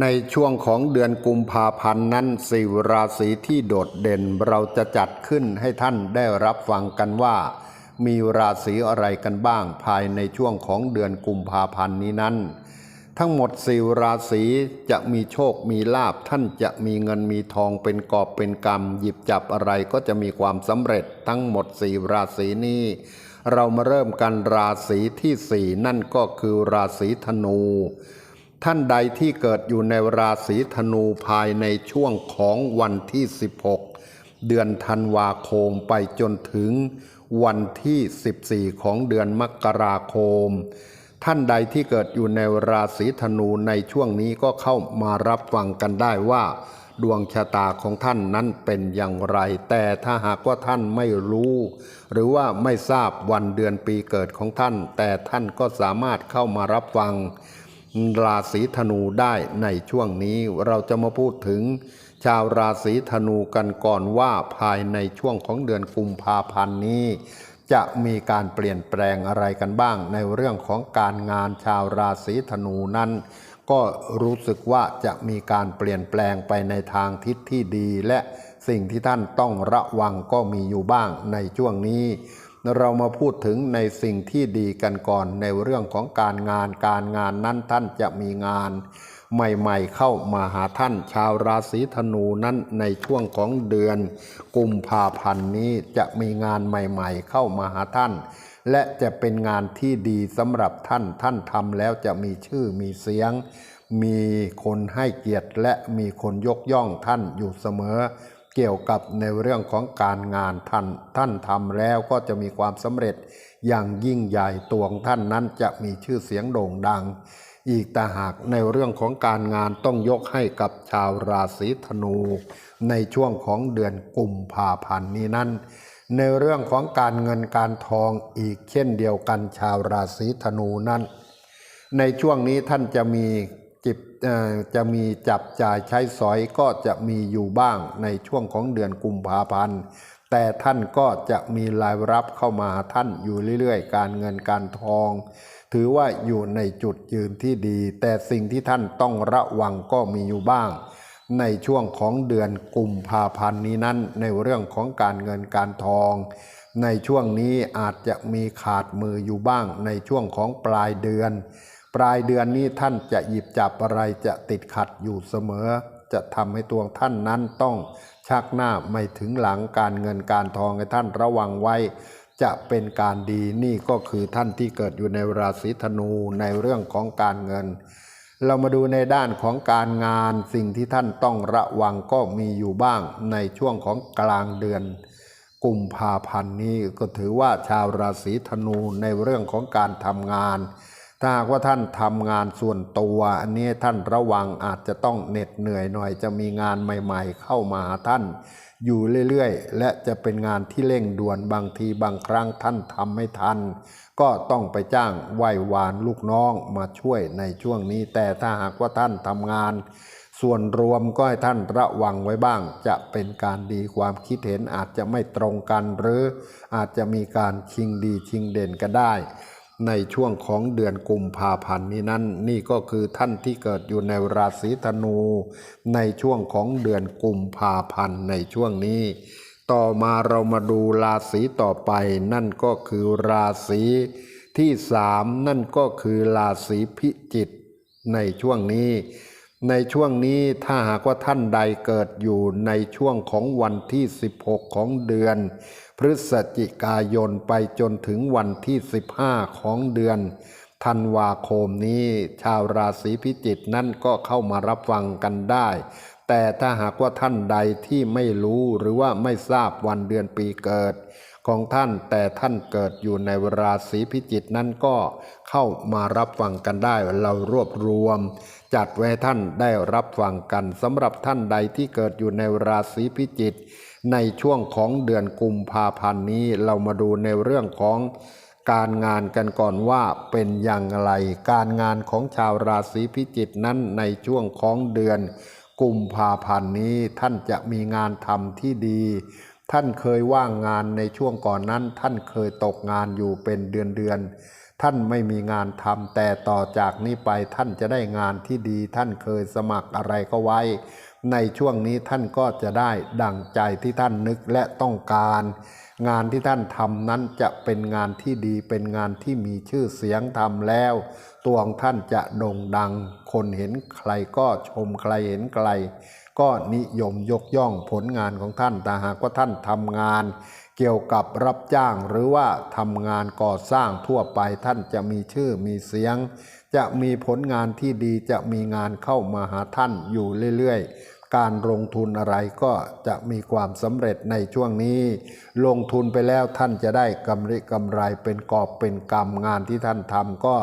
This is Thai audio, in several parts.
ในช่วงของเดือนกุมภาพันธ์นั้นสี่ราศีที่โดดเด่นเราจะจัดขึ้นให้ท่านได้รับฟังกันว่า มีราศีอะไรกันบ้างภายในช่วงของเดือนกุมภาพันธ์นี้นั้น ทั้งหมดสี่ราศีจะมีโชคมีลาบท่านจะมีเงินมีทองเป็นกอบเป็นกำหยิบจับอะไรก็จะมีความสำเร็จทั้งหมดสี่ราศีนี้เรามาเริ่มกันราศีที่สี่นั่นก็คือราศีธนู ท่านใดที่เกิดอยู่ในราศีธนูภายในช่วงของวันที่ 16 เดือนธันวาคมไปจนถึงวันที่ 14 ของเดือนมกราคม ท่านใดที่เกิดอยู่ในราศีธนูในช่วงนี้ก็เข้ามารับฟังกันได้ว่า ดวงชะตาของท่านนั้นเป็นอย่างไร แต่ถ้าหากว่าท่านไม่รู้ หรือว่าไม่ทราบวันเดือนปีเกิดของท่าน แต่ท่านก็สามารถเข้ามารับฟัง ราศีธนูได้ในช่วงนี้เราจะมาพูดถึง ชาวราศีธนูกันก่อนว่าภายในช่วงของเดือนกุมภาพันธ์นี้ จะมีการเปลี่ยนแปลงอะไรกันบ้าง ในเรื่องของการงานชาวราศีธนูนั้น ก็รู้สึกว่าจะมีการเปลี่ยนแปลงไปในทางทิศที่ดี และสิ่งที่ท่านต้องระวังก็มีอยู่บ้างในช่วงนี้ เรามาพูดถึงในสิ่งที่ดีกันก่อนในเรื่องของการงานการงานนั้นท่านจะมีงาน ใหม่ๆเข้ามาหาท่านชาวราศีธนูนั้นในช่วงของเดือน กุมภาพันธ์นี้จะมีงานใหม่ๆ เข้ามาหาท่าน และจะเป็นงานที่ดีสำหรับท่านท่านทำแล้วจะมีชื่อมีเสียง มีคนให้เกียรติและมีคนยกย่องท่านอยู่เสมอ เกี่ยวกับในเรื่องของการงานท่านท่านทำแล้วก็จะมีความสำเร็จอย่างยิ่งใหญ่ตัวของท่านนั้นจะมีชื่อเสียงโด่งดัง อีกแต่หากในเรื่องของการงานต้องยกให้กับชาวราศีธนู ในช่วงของเดือนกุมภาพันธ์นี้นั้น ในเรื่องของการเงินการทองอีกเช่นเดียวกันชาวราศีธนูนั้น ในช่วงนี้ท่านจะมี จิบจะมีจับจ่ายใช้สอยก็จะมีอยู่บ้างในช่วงของเดือนกุมภาพันธ์แต่ท่านก็จะมีรายรับเข้ามาท่านอยู่เรื่อยๆ การเงินการทอง ถือว่าอยู่ในจุดยืนที่ดี แต่สิ่งที่ท่านต้องระวังก็มีอยู่บ้าง ในช่วงของเดือนกุมภาพันธ์นี้นั้นในเรื่องของการเงินการทอง ในช่วงนี้อาจจะมีขาดมืออยู่บ้างในช่วงของปลายเดือน ปลายเดือนนี้ท่านจะหยิบจับอะไรจะติดขัดอยู่เสมอ จะทำให้ตัวท่านนั้นต้องชักหน้าไม่ถึงหลังการเงินการทองให้ท่านระวังไว้ จะเป็นการดีนี่ก็คือท่านที่เกิดอยู่ในราศีธนูในเรื่องของการเงิน เรามาดูในด้านของการงานสิ่งที่ท่านต้องระวังก็มีอยู่บ้างในช่วงของกลางเดือนกุมภาพันธ์นี้ก็ถือว่าชาวราศีธนูในเรื่องของการทำงาน ถ้าว่าท่านทำงานส่วนตัวอันนี้ท่านระวังอาจจะต้องเหน็ดเหนื่อยหน่อย จะมีงานใหม่ๆ เข้ามาหาท่าน อยู่เรื่อยๆ และจะเป็นงานที่เร่งด่วนบางทีบางครั้งท่านทำไม่ทัน ก็ต้องไปจ้างไหว้วานลูกน้องมาช่วยในช่วงนี้ แต่ถ้าหากว่าท่านทำงาน ส่วนรวมก็ให้ท่านระวังไว้บ้าง จะเป็นการดีความคิดเห็นอาจจะไม่ตรงกัน หรืออาจจะมีการชิงดีชิงเด่นกันได้ ในช่วงของเดือนกุมภาพันธ์นี้นั้น นี่ก็คือท่านที่เกิดอยู่ในราศีธนู ในช่วงของเดือนกุมภาพันธ์ในช่วงนี้ ต่อมาเรามาดูราศีต่อไป นั่นก็คือราศีที่สามนั่นก็คือราศีพิจิกในช่วงนี้ ในช่วงนี้ถ้าหากว่าท่านใดเกิดอยู่ในช่วงของวันที่ 16 ของเดือน ฤศจิกายนไปจนถึงวันที่ 15 ของเดือนธันวาคมนี้ชาวราศีพิจิกนั่นก็เข้ามารับฟังกันได้ แต่ถ้าหากว่าท่านใดที่ไม่รู้หรือว่าไม่ทราบวันเดือนปีเกิดของท่านแต่ท่านเกิดอยู่ในราศีพิจิกนั้นก็เข้ามารับฟังกันได้ เรารวบรวม จัดไว้ให้ท่านได้รับฟังกันสำหรับท่านใดที่เกิดอยู่ในราศีพิจิก ในช่วงของเดือนกุมภาพันธ์นี้เรามาดูในเรื่องของการงานกันก่อนว่าเป็นอย่างไร การงานของชาวราศีพิจิกนั้นในช่วงของเดือนกุมภาพันธ์นี้ท่านจะมีงานทำที่ดี ท่านเคยว่างงานในช่วงก่อนนั้น ท่านเคยตกงานอยู่เป็นเดือนเดือนท่านไม่มีงานทำแต่ต่อจากนี้ไปท่านจะได้งานที่ดี ท่านเคยสมัครอะไรก็ไว้ ในช่วงนี้ท่านก็จะได้ดั่งใจที่ท่านนึกและต้องการ งานที่ท่านทำนั้นจะเป็นงานที่ดีเป็นงานที่มีชื่อเสียงทำแล้ว ตัวของท่านจะโด่งดัง คนเห็นใครก็ชมใครเห็นใคร ก็นิยมยกย่องผลงานของท่านแต่หากว่าท่านทำงาน เกี่ยวกับรับจ้างหรือว่าทำงานก่อสร้างทั่วไปท่านจะมีชื่อมีเสียง จะมีผลงานที่ดีจะมีงานเข้ามาหาท่านอยู่เรื่อยๆ การลงทุนอะไรก็จะมีความสำเร็จในช่วงนี้ ลงทุนไปแล้วท่านจะได้กำไรกำไรเป็นกอบเป็นกำงานที่ท่านทำก็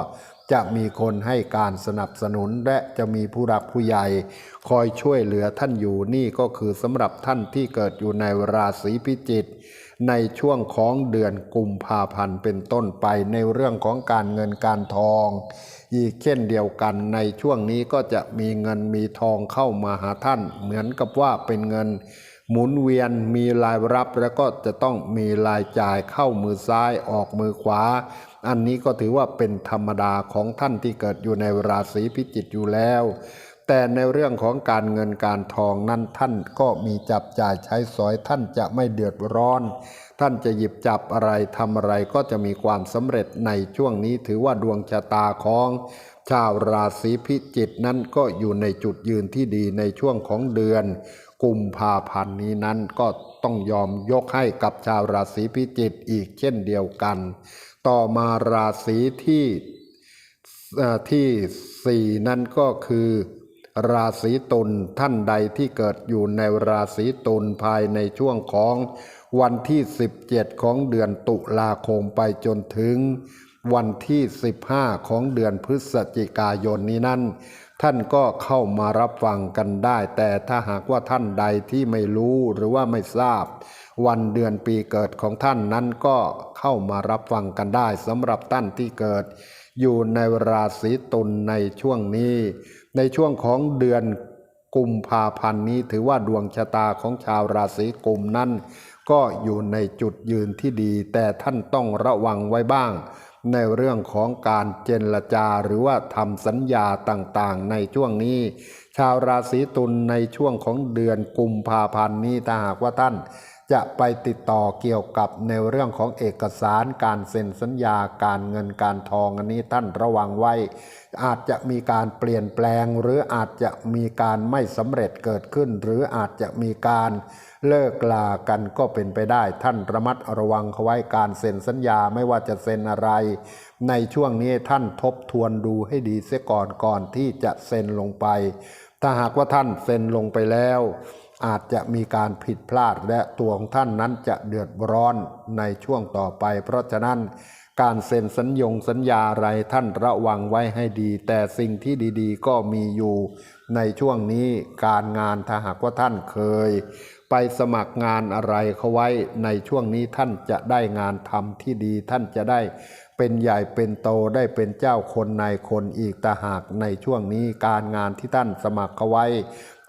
จะมีคนให้การสนับสนุนและจะมีผู้รักผู้ใหญ่ คอยช่วยเหลือท่านอยู่นี่ก็คือสำหรับท่านที่เกิดอยู่ในราศีพิจิก ในช่วงของเดือนกุมภาพันธ์เป็นต้นไปในเรื่องของการเงินการทอง อีกเช่นเดียวกันในช่วงนี้ก็จะมีเงินมีทองเข้ามาหาท่าน เหมือนกับว่าเป็นเงินหมุนเวียนมีรายรับแล้วก็จะต้องมีรายจ่ายเข้ามือซ้ายออกมือขวา อันนี้ก็ถือว่าเป็นธรรมดาของท่านที่เกิดอยู่ในราศีพิจิกอยู่แล้ว แต่ในเรื่องของการเงินการทองนั้นท่านก็มีจับจ่ายใช้สอยท่านจะไม่เดือดร้อน ท่านจะหยิบจับอะไรทำอะไรก็จะมีความสำเร็จในช่วงนี้ถือว่าดวงชะตาของชาวราศีพิจิกนั้นก็อยู่ในจุดยืนที่ดีในช่วงของเดือน กุมภาพันธ์นี้นั้นก็ต้องยอมยกให้กับชาวราศีพิจิกอีกเช่นเดียวกัน ต่อมาราศีที่ที่สี่นั่นก็คือ ราศีตุลท่านใดที่เกิดอยู่ในราศีตุลภายในช่วงของวันที่ 17 ของเดือนตุลาคมไปจนถึง วันที่ 15 ของเดือนพฤศจิกายนนี้นั้น ท่านก็เข้ามารับฟังกันได้ แต่ถ้าหากว่าท่านใดที่ไม่รู้หรือว่าไม่ทราบ วันเดือนปีเกิดของท่านนั้นก็เข้ามารับฟังกันได้สำหรับท่านที่เกิด อยู่ในราศีตุลในช่วงนี้ ในช่วงของเดือนกุมภาพันธ์นี้ถือว่าดวงชะตาของชาวราศีกุมนั้น ก็อยู่ในจุดยืนที่ดี แต่ท่านต้องระวังไว้บ้าง ในเรื่องของการเจรจาหรือว่าทำสัญญาต่างๆ ในช่วงนี้ ชาวราศีตุลในช่วงของเดือนกุมภาพันธ์นี้ถ้าหากว่าท่าน จะไปติดต่อเกี่ยวกับในเรื่องของเอกสารการเซ็นสัญญาการเงินการทองอันนี้ท่านระวังไว้ อาจจะมีการเปลี่ยนแปลง หรืออาจจะมีการไม่สำเร็จเกิดขึ้น หรืออาจจะมีการเลิกลากันก็เป็นไปได้ ท่านระมัดระวังเขาไว้การเซ็นสัญญาไม่ว่าจะเซ็นอะไร ในช่วงนี้ท่านทบทวนดูให้ดีเสียก่อนก่อนที่จะเซ็นลงไป ถ้าหากว่าท่านเซ็นลงไปแล้ว อาจจะมีการผิดพลาดและตัวของท่านนั้นจะเดือดร้อนในช่วงต่อไป เพราะฉะนั้นการเซ็นสัญญงสัญญาอะไรท่านระวังไว้ให้ดี แต่สิ่งที่ดีๆ ก็มีอยู่ในช่วงนี้การงานถ้าหากว่าท่านเคย ไปสมัครงานอะไรเขาไว้ในช่วงนี้ท่านจะได้งานทำที่ดี ท่านจะได้เป็นใหญ่เป็นโตได้เป็นเจ้าคนนายคนอีกแต่หากในช่วงนี้การงานที่ท่านสมัครเขาไว้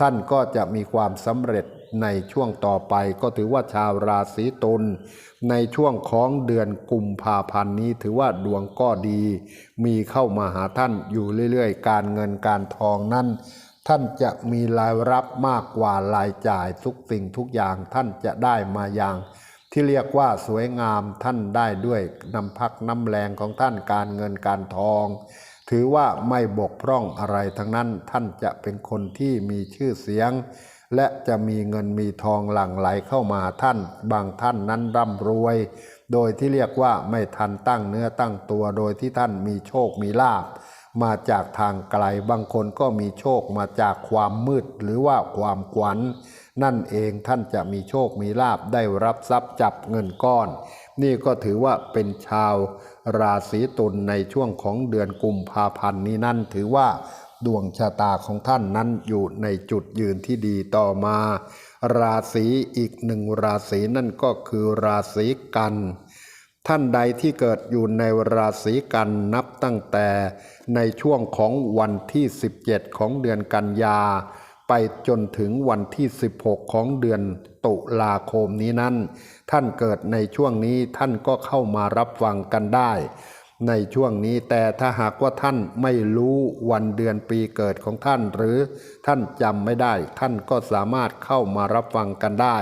ท่านก็จะมีความสำเร็จในช่วงต่อไปก็ถือว่าชาวราศีตุลในช่วงของเดือนกุมภาพันธ์นี้ถือว่าดวงก็ดี มีเข้ามาหาท่านอยู่เรื่อยๆ การเงินการทองนั้น ท่านจะมีรายรับมากกว่ารายจ่ายทุกสิ่งทุกอย่างท่านจะได้มาอย่าง ที่เรียกว่าสวยงามท่านได้ด้วยน้ำพักน้ำแรงของท่านการเงินการทอง ถือว่าไม่บกพร่องอะไรทั้งนั้นท่านจะเป็นคนที่มีชื่อเสียง และจะมีเงินมีทองหลั่งไหลเข้ามาท่าน บางท่านนั้นร่ำรวย โดยที่เรียกว่าไม่ทันตั้งเนื้อตั้งตัวโดยที่ท่านมีโชคมีลาภมาจากทางไกลบางคนก็มีโชคมาจากความมืดหรือว่าความขวัญนั่นเองท่านจะมีโชคมีลาบได้รับทรัพย์จับเงินก้อน นี่ก็ถือว่าเป็นชาวราศีตุลในช่วงของเดือนกุมภาพันธ์นี้นั่นถือว่าดวงชะตาของท่านนั้นอยู่ในจุดยืนที่ดีต่อมา ราศีอีกหนึ่งราศีนั่นก็คือราศีกัน ท่านใดที่เกิดอยู่ในราศีกันนับตั้งแต่ในช่วงของวันที่ 17 ของเดือนกันยา ไปจนถึงวันที่ 16 ของเดือนตุลาคมนี้นั้น ท่านเกิดในช่วงนี้ท่านก็เข้ามารับฟังกันได้ ในช่วงนี้แต่ถ้าหากว่าท่านไม่รู้วันเดือนปีเกิดของท่าน หรือท่านจำไม่ได้ ท่านก็สามารถเข้ามารับฟังกันได้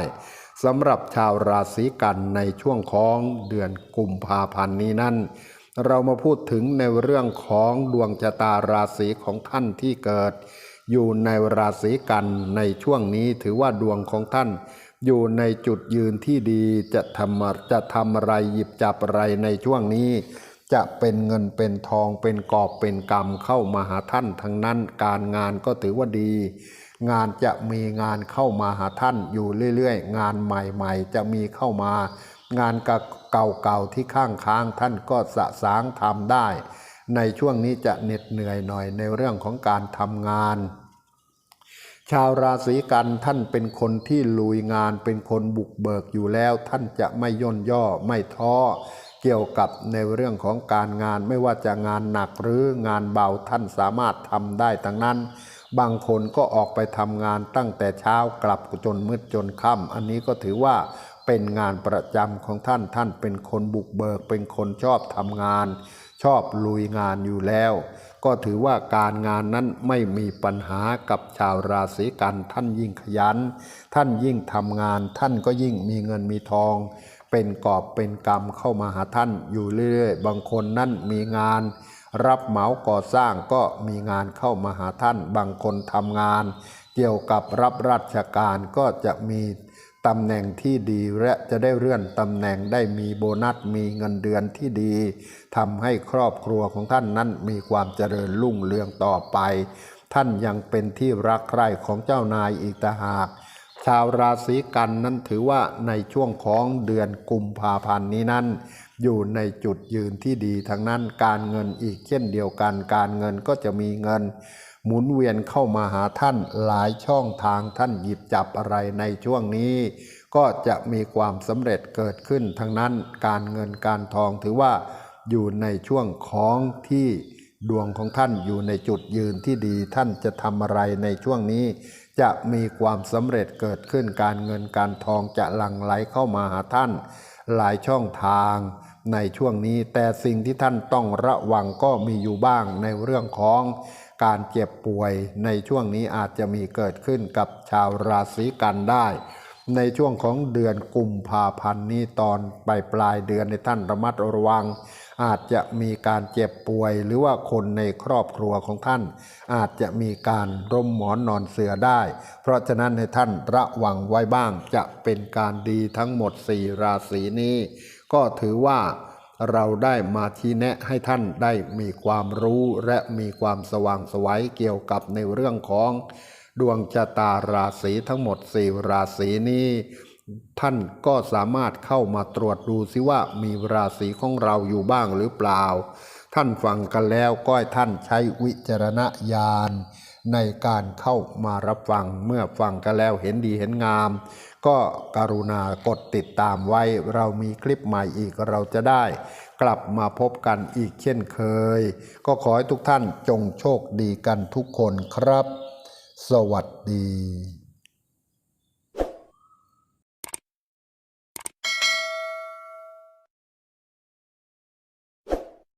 สำหรับชาวราศีกันในช่วงของเดือนกุมภาพันธ์นี้นั้น เรามาพูดถึงในเรื่องของดวงชะตาราศีของท่านที่เกิด อยู่ในราศีกันในช่วงนี้ถือว่าดวงของท่าน อยู่ในจุดยืนที่ดีจะทำจะทำอะไรหยิบจับอะไรในช่วงนี้ จะเป็นเงินเป็นทองเป็นกอบเป็นกรรมเข้ามาหาท่านทั้งนั้นการงานก็ถือว่าดี งานจะมีงานเข้ามาหาท่านอยู่เรื่อยๆ งานใหม่ๆ จะมีเข้ามางานเก่าๆที่ข้างค้างท่านก็สะสางทำได้ ในช่วงนี้จะเหน็ดเหนื่อยหน่อยในเรื่องของการทำงาน ชาวราศีกันท่านเป็นคนที่ลุยงานเป็นคนบุกเบิกอยู่แล้ว ท่านจะไม่ย่นย่อไม่ท้อเกี่ยวกับในเรื่องของการงานไม่ว่าจะงานหนักหรืองานเบาท่านสามารถทำได้ทั้งนั้น บางคนก็ออกไปทำงานตั้งแต่เช้ากลับจนมืดจนค่ำอันนี้ก็ถือว่าเป็นงานประจำของท่านท่านเป็นคนบุกเบิกเป็นคนชอบทำงาน ชอบลุยงานอยู่แล้ว ก็ถือว่าการงานนั้นไม่มีปัญหากับชาวราศีกันท่านยิ่งขยัน ท่านยิ่งทำงาน ท่านก็ยิ่งมีเงินมีทอง เป็นกอบเป็นกรรมเข้ามาหาท่านอยู่เรื่อยๆ บางคนนั่นมีงาน รับเหมาก่อสร้างก็มีงานเข้ามาหาท่าน บางคนทำงาน เกี่ยวกับรับราชการก็จะมี ตำแหน่งที่ดีและจะได้เลื่อนตำแหน่งได้มีโบนัสมีเงินเดือนที่ดีทำให้ครอบครัวของท่านนั้นมีความเจริญรุ่งเรืองต่อไป ท่านยังเป็นที่รักใคร่ของเจ้านายอีกต่างหากชาวราศีกันนั้นถือว่าในช่วงของเดือนกุมภาพันธ์นี้นั้น อยู่ในจุดยืนที่ดีทั้งนั้นการเงินอีกเช่นเดียวกัน การเงินก็จะมีเงิน หมุนเวียนเข้ามาหาท่านหลายช่องทางท่านหยิบจับอะไรในช่วงนี้ ก็จะมีความสำเร็จเกิดขึ้นทั้งนั้นการเงินการทองถือว่าอยู่ในช่วงของที่ดวงของท่านอยู่ในจุดยืนที่ดีท่านจะทำอะไรในช่วงนี้ จะมีความสำเร็จเกิดขึ้นการเงินการทองจะหลั่งไหลเข้ามาหาท่าน หลายช่องทางในช่วงนี้ แต่สิ่งที่ท่านต้องระวังก็มีอยู่บ้างในเรื่องของ การเจ็บป่วยในช่วงนี้อาจจะมีเกิดขึ้นกับชาวราศีกันได้ ในช่วงของเดือนกุมภาพันธ์นี้ตอนปลายปลายเดือนในท่านระมัดระวัง อาจจะมีการเจ็บป่วย หรือว่าคนในครอบครัวของท่าน อาจจะมีการร่มหมอนนอนเสือได้ เพราะฉะนั้นให้ท่านระวังไว้บ้างจะเป็นการดีทั้งหมด 4 ราศีนี้ ก็ถือว่า เราได้มาชี้แนะให้ท่านได้มีความรู้และมีความสว่างสวัยเกี่ยวกับในเรื่องของดวงชะตาราศีทั้งหมด4ราศีนี้ท่านก็สามารถเข้ามาตรวจดูซิว่ามีราศีของเราอยู่บ้างหรือเปล่า ท่านฟังกันแล้วก็ให้ท่านใช้วิจารณญาณ ในการเข้ามารับฟังเมื่อฟังกันแล้วเห็นดีเห็นงาม ก็กรุณากดติดตามไว้ เรามีคลิปใหม่อีกเราจะได้ กลับมาพบกันอีกเช่นเคย ก็ขอให้ทุกท่านจงโชคดีกันทุกคนครับ สวัสดี